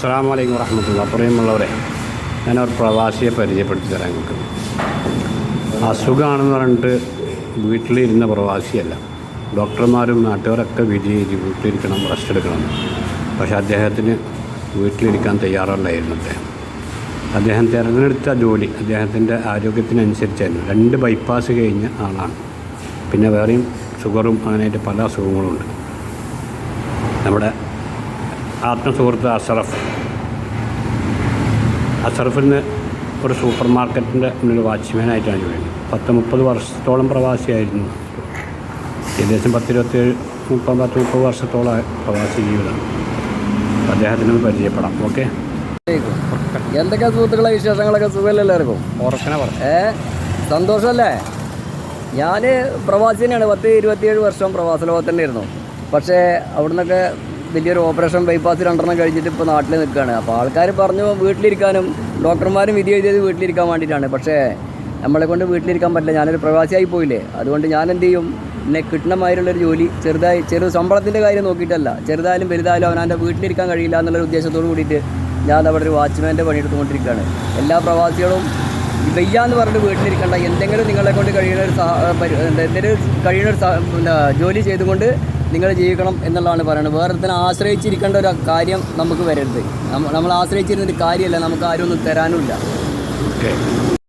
അസ്സാം വലൈക്കും വർഹമത്തുള്ള പ്രിയമുള്ളവരെ ഞാനൊരു പ്രവാസിയെ പരിചയപ്പെടുത്തി തരാൻ നിങ്ങൾക്ക് അസുഖമാണെന്ന് പറഞ്ഞിട്ട് വീട്ടിലിരുന്ന പ്രവാസിയല്ല. ഡോക്ടർമാരും നാട്ടുകാരൊക്കെ വിധി ചെയ്ത് വീട്ടിലിരിക്കണം റെസ്റ്റ് എടുക്കണം. പക്ഷെ അദ്ദേഹത്തിന് വീട്ടിലിരിക്കാൻ തയ്യാറല്ലായിരുന്നു അദ്ദേഹം. അദ്ദേഹം തിരഞ്ഞെടുത്ത ജോലി അദ്ദേഹത്തിന്റെ ആരോഗ്യത്തിനനുസരിച്ചായിരുന്നു. രണ്ട് ബൈപ്പാസ് കഴിഞ്ഞ ആളാണ്. പിന്നെ വേറെയും ഷുഗറും അങ്ങനെയായിട്ട് പല അസുഖങ്ങളുമുണ്ട് നമ്മുടെ ആത്മസുഹൃത്ത് അഷറഫ് അഷറഫിൽ നിന്ന് ഒരു സൂപ്പർ മാർക്കറ്റിന്റെ മുന്നിൽ വാച്ച്മാനായിട്ടാണ് ജോലി പത്ത് മുപ്പത് വർഷത്തോളം പ്രവാസിയായിരുന്നു. ഏകദേശം പത്തിരുപത്തേഴ് മുപ്പത് പത്ത് മുപ്പത് വർഷത്തോളം പ്രവാസി ജീവിതമാണ് അദ്ദേഹത്തിനൊന്ന് പരിചയപ്പെടാം. ഓക്കെ? എന്തൊക്കെയാ സുഹൃത്തുക്കളെ വിശേഷങ്ങളൊക്കെ? സുഖമല്ലേ എല്ലാവർക്കും? ഉറക്കനെ ഏ? സന്തോഷമല്ലേ? ഞാൻ പ്രവാസിനെയാണ് പത്ത് ഇരുപത്തിയേഴ് വർഷം പ്രവാസ ലോകത്തന്നെ ഇരുന്നു പക്ഷേ അവിടെ നിന്നൊക്കെ വലിയൊരു ഓപ്പറേഷൻ ബൈപ്പാസ് രണ്ടെണ്ണം കഴിഞ്ഞിട്ട് ഇപ്പോൾ നാട്ടിൽ നിൽക്കുകയാണ് അപ്പോൾ ആൾക്കാർ പറഞ്ഞു വീട്ടിലിരിക്കാനും ഡോക്ടർമാരും വിധി എഴുതിയത് വീട്ടിലിരിക്കാൻ വേണ്ടിയിട്ടാണ്. പക്ഷേ നമ്മളെ കൊണ്ട് വീട്ടിലിരിക്കാൻ പറ്റില്ല. ഞാനൊരു പ്രവാസിയായി പോയില്ലേ. അതുകൊണ്ട് ഞാൻ എന്ത് ചെയ്യും എന്നെ കിട്ടണമായിട്ടുള്ളൊരു ജോലി ചെറുതായി ചെറു ശമ്പളത്തിന്റെ കാര്യം നോക്കിയിട്ടല്ല. ചെറുതായാലും വലുതായാലും അവനാന്റെ വീട്ടിലിരിക്കാൻ കഴിയില്ല എന്നുള്ളൊരു ഉദ്ദേശത്തോട് കൂടിയിട്ട് ഞാൻ അവിടെ ഒരു വാച്ച്മാന്റെ പണിയെടുത്തുകൊണ്ടിരിക്കുകയാണ് എല്ലാ പ്രവാസികളും വയ്യാന്ന് പറഞ്ഞിട്ട് വീട്ടിലിരിക്കേണ്ട. എന്തെങ്കിലും നിങ്ങളെ കൊണ്ട് കഴിയുന്ന ഒരു എന്തെങ്കിലും കഴിയുന്ന ഒരു ജോലി ചെയ്തുകൊണ്ട് നിങ്ങൾ ജീവിക്കണം എന്നുള്ളതാണ് പറയുന്നത്. വേറെ തന്നെ ആശ്രയിച്ചിരിക്കേണ്ട ഒരു കാര്യം നമുക്ക് വരരുത്. നമ്മൾ ആശ്രയിച്ചിരുന്നൊരു കാര്യമല്ല നമുക്ക് ആരും ഒന്നും തരാനുമില്ല.